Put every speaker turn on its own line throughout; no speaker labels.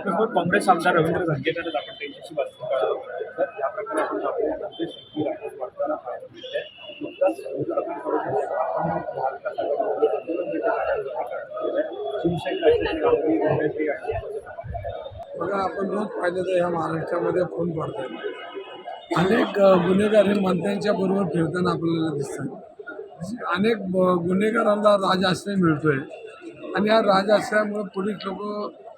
आपल्यासोबत काँग्रेस आमदार रवींद्र धंगेकर आपण त्यांच्याशी बातचीत या प्रकारे आपण
बघा आपण रोज पाहिलं तर ह्या महाराष्ट्रामध्ये खून पडतात अनेक गुन्हेगार हे मंत्र्यांच्या बरोबर फिरताना आपल्याला दिसतात. अनेक गुन्हेगारांना राजआश्रय मिळतोय. आणि या राजआश्रयामुळे पोलीस लोक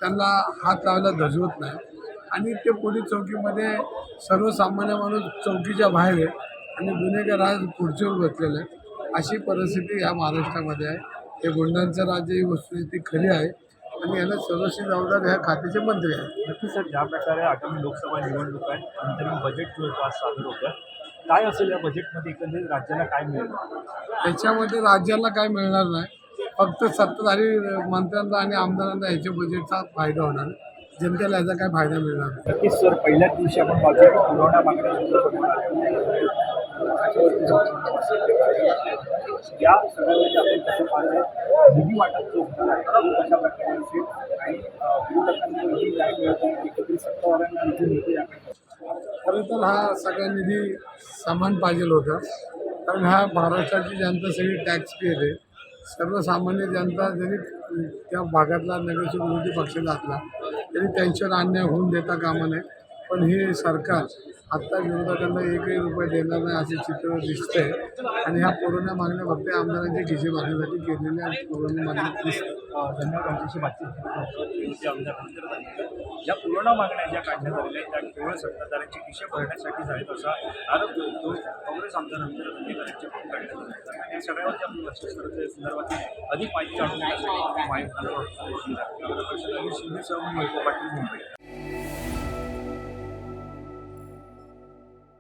त्यांना हात लावायला धजवत नाही. आणि ते पोलीस चौकीमध्ये सर्वसामान्य माणूस चौकीच्या बाहेर आहे आणि गुन्हेगार आज खुर्चीवर बसलेले आहे अशी परिस्थिती ह्या महाराष्ट्रामध्ये आहे. हे गुंडांचं राज्य ही वस्तुस्थिती खरी आहे. आणि याला सर्वस्वी जबाबदार ह्या खात्याचे मंत्री आहेत.
नक्की सर ज्या प्रकारे आगामी लोकसभा निवडणूक आहे अंतरिम बजेट आज सादर होतं काय असेल या बजेटमध्ये एकंदरीत राज्याला काय मिळेल?
त्याच्यामध्ये राज्याला काय मिळणार नाही. फक्त सत्ताधारी मंत्र्यांना आणि आमदारांना ह्याच्या बजेटचा फायदा होणार जनतेला याचा काय फायदा मिळणार? नाही
नक्कीच सर पहिल्याच दिवशी आपण पाहतो की पुरवठा मागण्या या सगळ्यामध्ये आपण कसं पाहतो निधी वाटप जो होणार आहे तो कशा प्रकारे असेल आणि अं, विरोधकांना निधी काय मिळत आहे एकत्रित सत्तावारांना निधी मिळते याकडे
खरं तर हा सगळा निधी समान पाहिजे होता. कारण हा महाराष्ट्राची जनता सगळी टॅक्स पे आहे. सर्वसामान्य जनता जरी त्या भागातला नगरसेवक विरोधी पक्षाचा असला तरी त्यांच्यावर अन्याय होऊन देता कामा नये. पण हे सरकार आत्ता विरोधकांना एकही रुपये देणार नाही असे चित्र दिसतंय. आणि ह्या कोरोना मागण्या फक्त आमदारांच्या खिशे मागण्यासाठी केलेल्या कोरोना मागण्या दिसतात
या कोरोना मागण्या ज्या काढण्यात आलेल्या त्या केवळ सत्ताधाऱ्यांची खिशे भरण्यासाठी झालेत असा आरोप जो काँग्रेस आमदार रवींद्र दंगेकर सगळ्यावरती आपण लक्ष करतोय या अधिक माहिती जाणून घेण्यासाठी माहिती शिंदे पाटील मुंबई.